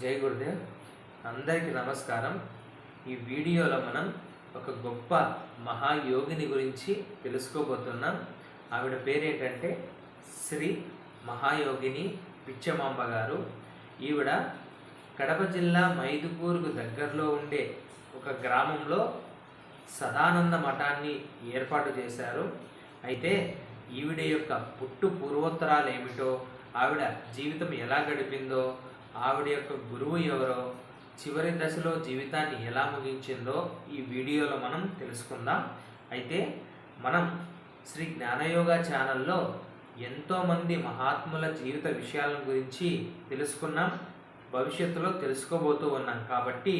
జై గురుదేవ్. అందరికీ నమస్కారం. ఈ వీడియోలో మనం ఒక గొప్ప మహాయోగిని గురించి తెలుసుకోబోతున్నాం. ఆవిడ పేరేంటంటే శ్రీ మహాయోగిని పిచ్చమాంబ గారు. ఈవిడ కడప జిల్లా మైదుపూర్కు దగ్గరలో ఉండే ఒక గ్రామంలో సదానంద మఠాన్ని ఏర్పాటు చేశారు. అయితే ఈవిడ యొక్క పుట్టు పూర్వోత్తరాలు ఏమిటో ఆవిడ జీవితం ఎలా గడిపిందో ఆవిడ యొక్క గురువు ఎవరో చివరి దశలో జీవితాన్ని ఎలా ముగించిందో ఈ వీడియోలో మనం తెలుసుకుందాం. అయితే మనం శ్రీ జ్ఞానయోగ ఛానల్లో ఎంతోమంది మహాత్ముల జీవిత విషయాల గురించి తెలుసుకున్నాం భవిష్యత్తులో తెలుసుకోబోతూ ఉన్నాం. కాబట్టి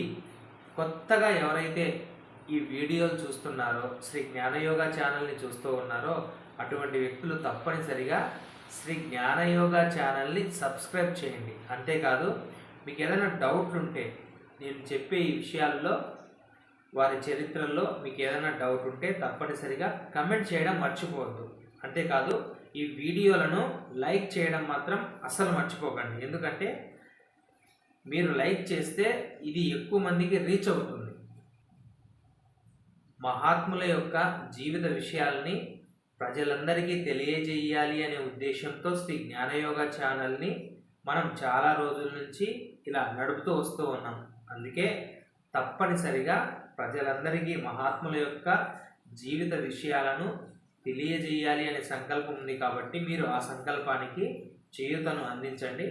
కొత్తగా ఎవరైతే ఈ వీడియోలు చూస్తున్నారో శ్రీ జ్ఞానయోగ ఛానల్ని చూస్తూ ఉన్నారో అటువంటి వ్యక్తులు తప్పనిసరిగా శ్రీ జ్ఞానయోగ ఛానల్ని సబ్స్క్రైబ్ చేయండి. అంతేకాదు మీకు ఏదైనా డౌట్లు ఉంటే నేను చెప్పే ఈ విషయాల్లో వారి చరిత్రలో మీకు ఏదైనా డౌట్ ఉంటే తప్పనిసరిగా కమెంట్ చేయడం మర్చిపోవద్దు. అంతేకాదు ఈ వీడియోలను లైక్ చేయడం మాత్రం అస్సలు మర్చిపోకండి. ఎందుకంటే మీరు లైక్ చేస్తే ఇది ఎక్కువ మందికి రీచ్ అవుతుంది. మహాత్ముల యొక్క జీవిత విషయాల్ని ప్రజలందరికీ తెలియజేయాలి అనే ఉద్దేశంతో శ్రీ జ్ఞానయోగ ఛానల్ని మనం చాలా రోజుల నుంచి ఇలా నడుపుతూ వస్తూ ఉన్నాం. అందుకే తప్పనిసరిగా ప్రజలందరికీ మహాత్ముల యొక్క జీవిత విషయాలను తెలియజేయాలి అనే సంకల్పం ఉంది కాబట్టి మీరు ఆ సంకల్పానికి చేయుతను అందించండి.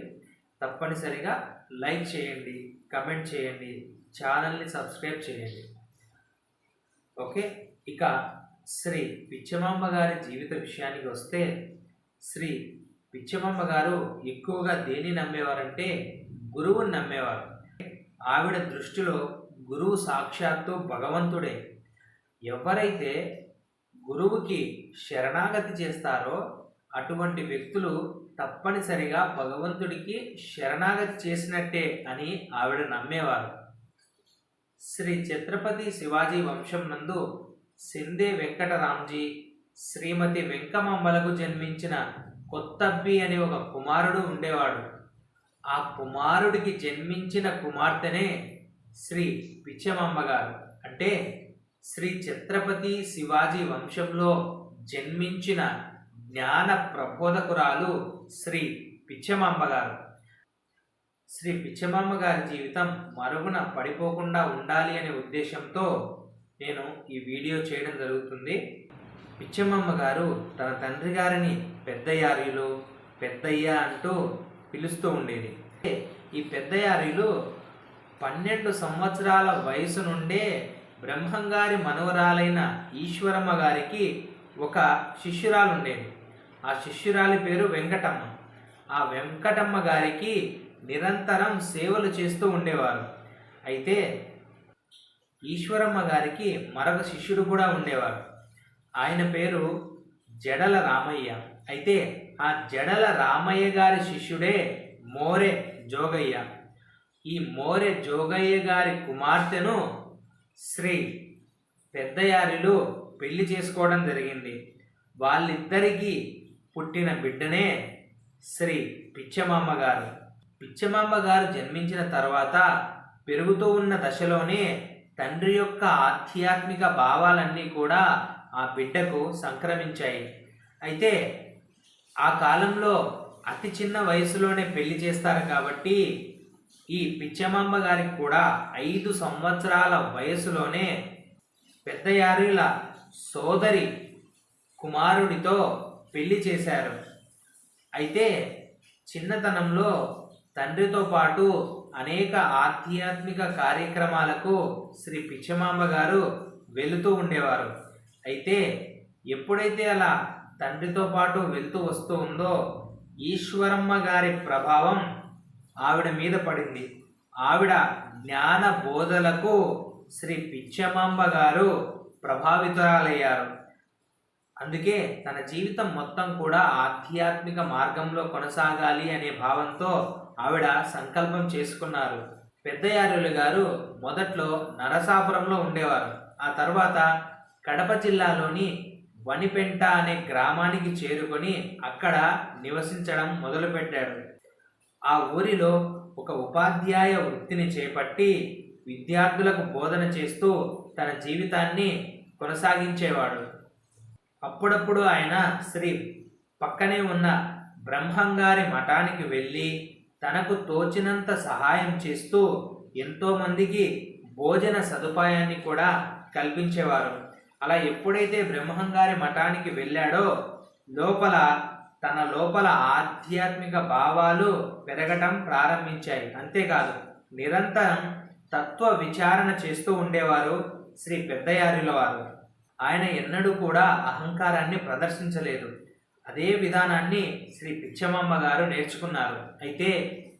తప్పనిసరిగా లైక్ చేయండి కమెంట్ చేయండి ఛానల్ని సబ్స్క్రైబ్ చేయండి. ఓకే? ఇక శ్రీ పిచ్చమాంబ గారి జీవిత విషయానికి వస్తే శ్రీ పిచ్చమాంబ గారు ఎక్కువగా దేన్ని నమ్మేవారంటే గురువుని నమ్మేవారు. ఆవిడ దృష్టిలో గురువు సాక్షాత్తు భగవంతుడే. ఎవరైతే గురువుకి శరణాగతి చేస్తారో అటువంటి వ్యక్తులు తప్పనిసరిగా భగవంతుడికి శరణాగతి చేసినట్టే అని ఆవిడ నమ్మేవారు. శ్రీ ఛత్రపతి శివాజీ వంశం నందు సిందే వెంకటరామ్జీ శ్రీమతి వెంకమాంబలకు జన్మించిన కొత్తబ్బి అనే ఒక కుమారుడు ఉండేవాడు. ఆ కుమారుడికి జన్మించిన కుమార్తెనే శ్రీ పిచ్చమమ్మగారు. గారు అంటే శ్రీ ఛత్రపతి శివాజీ వంశంలో జన్మించిన జ్ఞాన ప్రబోధకురాలు శ్రీ పిచ్చమాంబ గారు శ్రీ పిచ్చమాంబ గారి జీవితం మరుగున పడిపోకుండా ఉండాలి అనే ఉద్దేశంతో నేను ఈ వీడియో చేయడం జరుగుతుంది. పిచ్చమ్మమ్మ గారు తన తండ్రి గారిని పెద్దయారీలు పెద్దయ్య అంటూ పిలుస్తూ ఉండేది. ఈ పెద్దయారీలు పన్నెండు సంవత్సరాల వయసు నుండే బ్రహ్మంగారి మనవరాలైన ఈశ్వరమ్మ గారికి ఒక శిష్యురాలు ఉండేది ఆ శిష్యురాలి పేరు వెంకటమ్మ. ఆ వెంకటమ్మ గారికి నిరంతరం సేవలు చేస్తూ ఉండేవారు. అయితే ఈశ్వరమ్మ గారికి మరొక శిష్యుడు కూడా ఉండేవారు ఆయన పేరు జడల రామయ్య. అయితే ఆ జడల రామయ్య గారి శిష్యుడే మోరె జోగయ్య. ఈ మోరె జోగయ్య గారి కుమార్తెను శ్రీ పెద్దయారిలు పెళ్ళి చేసుకోవడం జరిగింది. వాళ్ళిద్దరికీ పుట్టిన బిడ్డనే శ్రీ పిచ్చమాంబ గారు. పిచ్చమాంబ గారు జన్మించిన తర్వాత పెరుగుతూ ఉన్న దశలోనే తండ్రి యొక్క ఆధ్యాత్మిక భావాలన్నీ కూడా ఆ బిడ్డకు సంక్రమించాయి. అయితే ఆ కాలంలో అతి చిన్న వయసులోనే పెళ్ళి చేస్తారు కాబట్టి ఈ పిచ్చమాంబ గారికి కూడా ఐదు సంవత్సరాల వయసులోనే పెద్దయారుల సోదరి కుమారుడితో పెళ్ళి చేశారు. అయితే చిన్నతనంలో తండ్రితో పాటు అనేక ఆధ్యాత్మిక కార్యక్రమాలకు శ్రీ పిచ్చమాంబ గారు వెళుతూ ఉండేవారు. అయితే ఎప్పుడైతే అలా తండ్రితో పాటు వెళ్తూ వస్తూ ఉందో ఈశ్వరమ్మ గారి ప్రభావం ఆవిడ మీద పడింది. ఆవిడ జ్ఞాన బోధలకు శ్రీ పిచ్చమాంబ గారు ప్రభావితురాలయ్యారు. అందుకే తన జీవితం మొత్తం కూడా ఆధ్యాత్మిక మార్గంలో కొనసాగాలి అనే భావంతో ఆవిడ సంకల్పం చేసుకున్నారు. పెద్దయారులు గారు మొదట్లో నరసాపురంలో ఉండేవారు. ఆ తర్వాత కడప జిల్లాలోని వనిపెంట అనే గ్రామానికి చేరుకొని అక్కడ నివసించడం మొదలుపెట్టాడు ఆ ఊరిలో ఒక ఉపాధ్యాయ వృత్తిని చేపట్టి విద్యార్థులకు బోధన చేస్తూ తన జీవితాన్ని కొనసాగించేవాడు. అప్పుడప్పుడు ఆయన శ్రీ పక్కనే ఉన్న బ్రహ్మంగారి మఠానికి వెళ్ళి తనకు తోచినంత సహాయం చేస్తూ ఎంతోమందికి భోజన సదుపాయాన్ని కూడా కల్పించేవారు. అలా ఎప్పుడైతే బ్రహ్మంగారి మఠానికి వెళ్ళాడో లోపల తన లోపల ఆధ్యాత్మిక భావాలు పెరగటం ప్రారంభించాయి. అంతేకాదు నిరంతరం తత్వ విచారణ చేస్తూ ఉండేవారు శ్రీ పెద్దయారుల వారు. ఆయన ఎన్నడూ కూడా అహంకారాన్ని ప్రదర్శించలేదు. అదే విధానాన్ని శ్రీ పిచ్చమమ్మ గారు నేర్చుకున్నారు. అయితే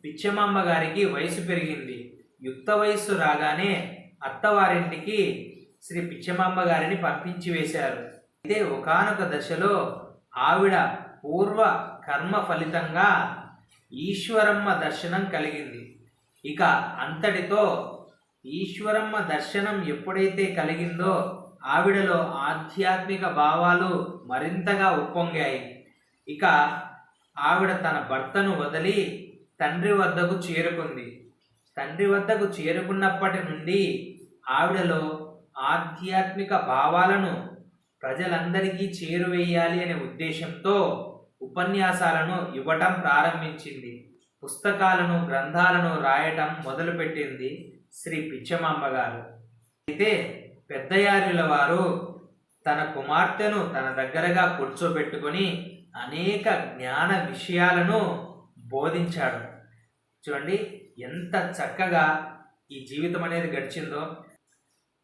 పిచ్చమమ్మ గారికి వయసు పెరిగింది. యుక్త వయస్సు రాగానే అత్తవారింటికి శ్రీ పిచ్చమమ్మ గారిని పంపించి వేశారు. అయితే ఒకానొక దశలో ఆవిడ పూర్వ కర్మ ఫలితంగా ఈశ్వరమ్మ దర్శనం కలిగింది. ఇక అంతటితో ఈశ్వరమ్మ దర్శనం ఎప్పుడైతే కలిగిందో ఆవిడలో ఆధ్యాత్మిక భావాలు మరింతగా ఉప్పొంగాయి. ఇక ఆవిడ తన భర్తను వదిలి తండ్రి వద్దకు చేరుకుంది. తండ్రి వద్దకు చేరుకున్నప్పటి నుండి ఆవిడలో ఆధ్యాత్మిక భావాలను ప్రజలందరికీ చేరువేయాలి అనే ఉద్దేశంతో ఉపన్యాసాలను ఇవ్వటం ప్రారంభించింది. పుస్తకాలను గ్రంథాలను రాయటం మొదలుపెట్టింది శ్రీ పిచ్చమాంబ గారు అయితే పెద్దయారుల వారు తన కుమార్తెను తన దగ్గరగా కూర్చోబెట్టుకొని అనేక జ్ఞాన విషయాలను బోధించాడు. చూడండి ఎంత చక్కగా ఈ జీవితం అనేది గడిచిందో.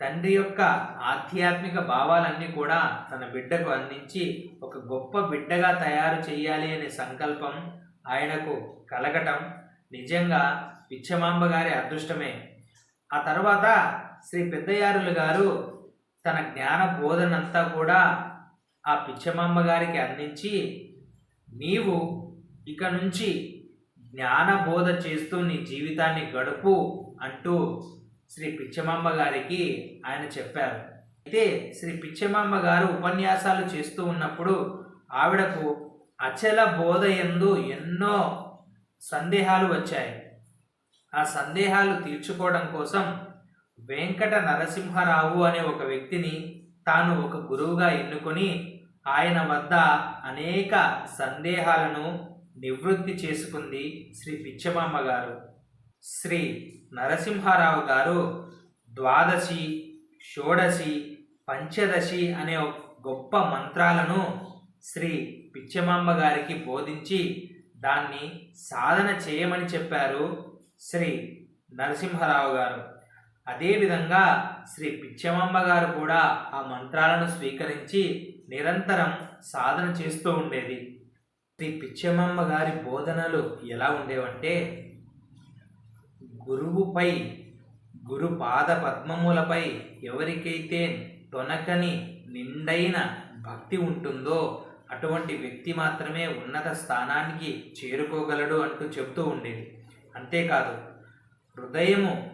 తండ్రి యొక్క ఆధ్యాత్మిక భావాలన్నీ కూడా తన బిడ్డకు అందించి ఒక గొప్ప బిడ్డగా తయారు చేయాలి అనే సంకల్పం ఆయనకు కలగటం నిజంగా పిచ్చమాంబ గారి అదృష్టమే. ఆ తర్వాత శ్రీ పెద్దయారులు గారు తన జ్ఞాన బోధనంతా కూడా ఆ పిచ్చమాంబ గారికి అందించి నీవు ఇక నుంచి జ్ఞాన బోధ చేస్తూ నీ జీవితాన్ని గడుపు అంటూ శ్రీ పిచ్చమమ్మ గారికి ఆయన చెప్పారు. అయితే శ్రీ పిచ్చమమ్మ గారు ఉపన్యాసాలు చేస్తూ ఉన్నప్పుడు ఆవిడకు అచల బోధ ఎందు ఎన్నో సందేహాలు వచ్చాయి. ఆ సందేహాలు తీర్చుకోవడం కోసం వెంకట నరసింహరావు అనే ఒక వ్యక్తిని తాను ఒక గురువుగా ఎన్నుకొని ఆయన వద్ద అనేక సందేహాలను నివృత్తి చేసుకుంది శ్రీ పిచ్చమాంబ గారు. శ్రీ నరసింహారావు గారు ద్వాదశి షోడశి పంచదశి అనే ఒక గొప్ప మంత్రాలను శ్రీ పిచ్చమాంబ గారికి బోధించి దాన్ని సాధన చేయమని చెప్పారు శ్రీ నరసింహరావు గారు. అదేవిధంగా శ్రీ పిచ్చమమ్మ గారు కూడా ఆ మంత్రాలను స్వీకరించి నిరంతరం సాధన చేస్తూ ఉండేది. శ్రీ పిచ్చమమ్మ గారి బోధనలు ఎలా ఉండేవంటే గురువుపై గురు పాద పద్మములపై ఎవరికైతే తొనకని నిండైన భక్తి ఉంటుందో అటువంటి వ్యక్తి మాత్రమే ఉన్నత స్థానానికి చేరుకోగలడు అంటూ చెబుతూ ఉండేది. అంతేకాదు హృదయము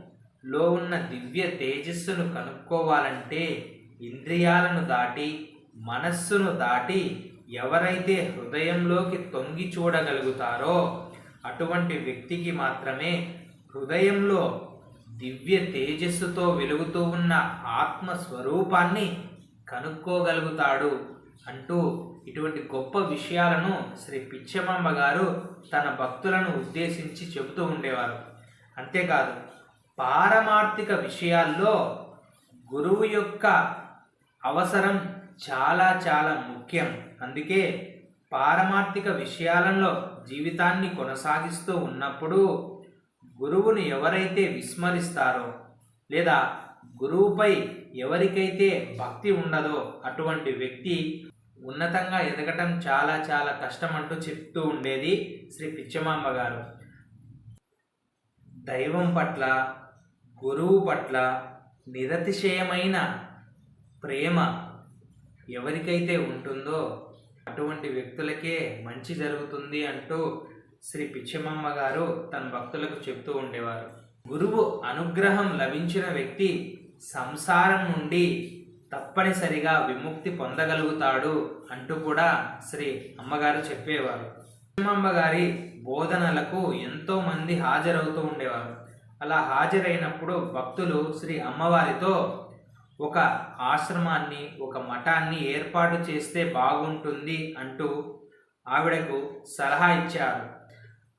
లో ఉన్న దివ్య తేజస్సును కనుక్కోవాలంటే ఇంద్రియాలను దాటి మనస్సును దాటి ఎవరైతే హృదయంలోకి తొంగి చూడగలుగుతారో అటువంటి వ్యక్తికి మాత్రమే హృదయంలో దివ్య తేజస్సుతో వెలుగుతూ ఉన్న ఆత్మ స్వరూపాన్ని కనుక్కోగలుగుతాడు అంటూ ఇటువంటి గొప్ప విషయాలను శ్రీ పిచ్చమ్మ గారు తన భక్తులను ఉద్దేశించి చెబుతూ ఉండేవారు. అంతేకాదు పారమార్థిక విషయాల్లో గురువు యొక్క అవసరం చాలా చాలా ముఖ్యం. అందుకే పారమార్థిక విషయాలలో జీవితాన్ని కొనసాగిస్తూ ఉన్నప్పుడు గురువుని ఎవరైతే విస్మరిస్తారో లేదా గురువుపై ఎవరికైతే భక్తి ఉండదో అటువంటి వ్యక్తి ఉన్నతంగా ఎదగటం చాలా చాలా కష్టం అంటూ చెప్తూ ఉండేది శ్రీ పిచ్చమాంబ గారు. దైవం పట్ల గురువు పట్ల నిరతిశయమైన ప్రేమ ఎవరికైతే ఉంటుందో అటువంటి వ్యక్తులకే మంచి జరుగుతుంది అంటూ శ్రీ పిచ్చమమ్మ గారు తన భక్తులకు చెప్తూ ఉండేవారు. గురువు అనుగ్రహం లభించిన వ్యక్తి సంసారం నుండి తప్పనిసరిగా విముక్తి పొందగలుగుతాడు అంటూ కూడా శ్రీ అమ్మగారు చెప్పేవారు. పిచ్చమాంబ గారి బోధనలకు ఎంతోమంది హాజరవుతూ ఉండేవారు. అలా హాజరైనప్పుడు భక్తులు శ్రీ అమ్మవారితో ఒక ఆశ్రమాన్ని ఒక మఠాన్ని ఏర్పాటు చేస్తే బాగుంటుంది అంటూ ఆవిడకు సలహా ఇచ్చారు.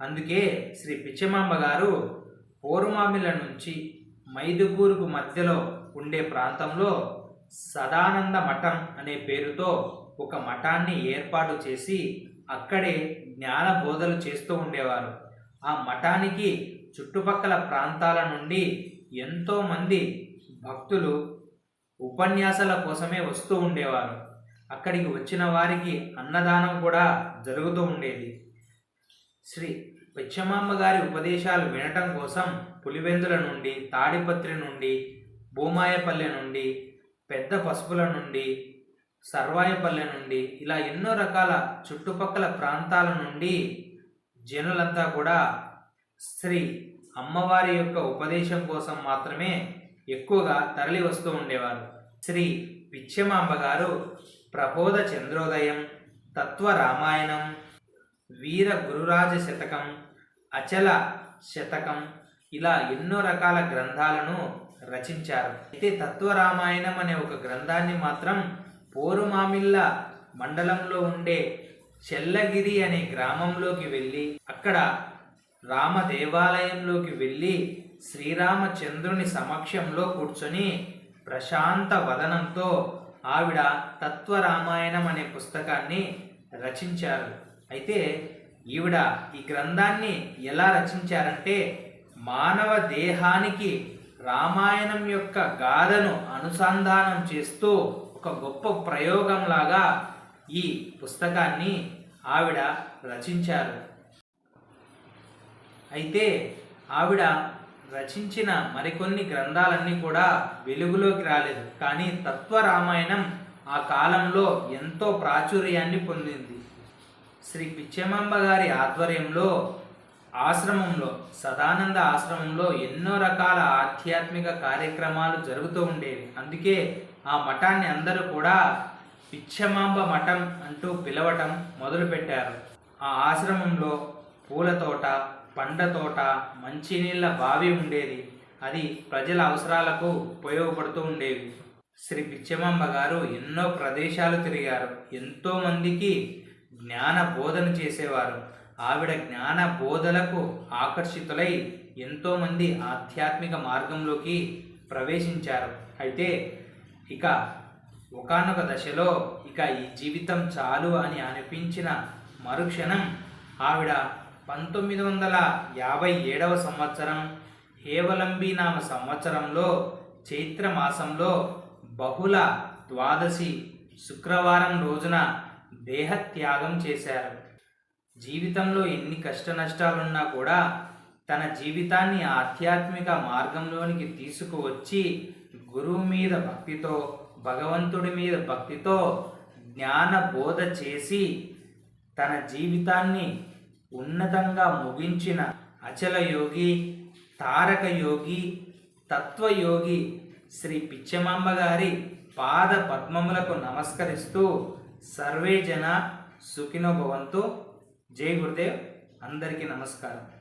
అందుకే శ్రీ పిచ్చమాంబ గారు పోరుమామిల నుంచి మైదుగూరుకు మధ్యలో ఉండే ప్రాంతంలో సదానంద మఠం అనే పేరుతో ఒక మఠాన్ని ఏర్పాటు చేసి అక్కడే జ్ఞాన బోధలు చేస్తూ ఉండేవారు. ఆ మఠానికి చుట్టుపక్కల ప్రాంతాల నుండి ఎంతోమంది భక్తులు ఉపన్యాసాల కోసమే వస్తూ ఉండేవారు. అక్కడికి వచ్చిన వారికి అన్నదానం కూడా జరుగుతూ ఉండేది. శ్రీ పిచ్చమాంబ గారి ఉపదేశాలు వినటం కోసం పులివెందుల నుండి తాడిపత్రి నుండి భూమాయపల్లె నుండి పెద్ద పసుపుల నుండి సర్వాయపల్లె నుండి ఇలా ఎన్నో రకాల చుట్టుపక్కల ప్రాంతాల నుండి జనులంతా కూడా శ్రీ అమ్మవారి యొక్క ఉపదేశం కోసం మాత్రమే ఎక్కువగా తరలి వస్తూ ఉండేవారు. శ్రీ పిచ్చమాంబ గారు ప్రబోధ చంద్రోదయం తత్వ రామాయణం వీర గురురాజ శతకం అచల శతకం ఇలా ఎన్నో రకాల గ్రంథాలను రచించారు. అయితే తత్వరామాయణం అనే ఒక గ్రంథాన్ని మాత్రం పోరుమామిళ్ళ మండలంలో ఉండే చెల్లగిరి అనే గ్రామంలోకి వెళ్ళి అక్కడ రామ దేవాలయంలోకి వెళ్ళి శ్రీరామచంద్రుని సమక్షంలో కూర్చొని ప్రశాంత వదనంతో ఆవిడ తత్వరామాయణం అనే పుస్తకాన్ని రచించారు. అయితే ఈవిడ ఈ గ్రంథాన్ని ఎలా రచించారంటే మానవ దేహానికి రామాయణం యొక్క గాథను అనుసంధానం చేస్తూ ఒక గొప్ప ప్రయోగంలాగా ఈ పుస్తకాన్ని ఆవిడ రచించారు. అయితే ఆవిడ రచించిన మరికొన్ని గ్రంథాలన్నీ కూడా వెలుగులోకి రాలేదు. కానీ తత్వ రామాయణం ఆ కాలంలో ఎంతో ప్రాచుర్యాన్ని పొందింది. శ్రీ పిచ్చమాంబ గారి ఆధ్వర్యంలో ఆశ్రమంలో సదానంద ఆశ్రమంలో ఎన్నో రకాల ఆధ్యాత్మిక కార్యక్రమాలు జరుగుతూ ఉండేవి. అందుకే ఆ మఠాన్ని అందరూ కూడా పిచ్చమాంబ మఠం అంటూ పిలవటం మొదలుపెట్టారు. ఆ ఆశ్రమంలో పూల తోట పండ్ల తోట మంచినీళ్ళ బావి ఉండేది. అది ప్రజల అవసరాలకు ఉపయోగపడుతూ ఉండేవి. శ్రీ పిచ్చమాంబ గారు ఎన్నో ప్రదేశాలు తిరిగారు. ఎంతోమందికి జ్ఞాన బోధన చేసేవారు. ఆవిడ జ్ఞాన బోధలకు ఆకర్షితులై ఎంతోమంది ఆధ్యాత్మిక మార్గంలోకి ప్రవేశించారు. అయితే ఇక ఒకానొక దశలో ఇక ఈ జీవితం చాలు అని అనిపించిన మరుక్షణం ఆవిడ పంతొమ్మిది వందల యాభై ఏడవ సంవత్సరం హేవలంబి నామ సంవత్సరంలో చైత్ర మాసంలో బహుళ ద్వాదశి శుక్రవారం రోజున దేహత్యాగం చేశారు. జీవితంలో ఎన్ని కష్ట నష్టాలున్నా కూడా తన జీవితాన్ని ఆధ్యాత్మిక మార్గంలోనికి తీసుకువచ్చి గురువు మీద భక్తితో భగవంతుడి మీద భక్తితో జ్ఞాన బోధ చేసి తన జీవితాన్ని ఉన్నతంగా ముగించిన అచల యోగి తారక యోగి తత్వయోగి శ్రీ పిచ్చమాంబ గారి పాద పద్మములకు నమస్కరిస్తూ సర్వే జన సుఖినో భవంతు. జై గురుదేవ్. అందరికీ నమస్కారం.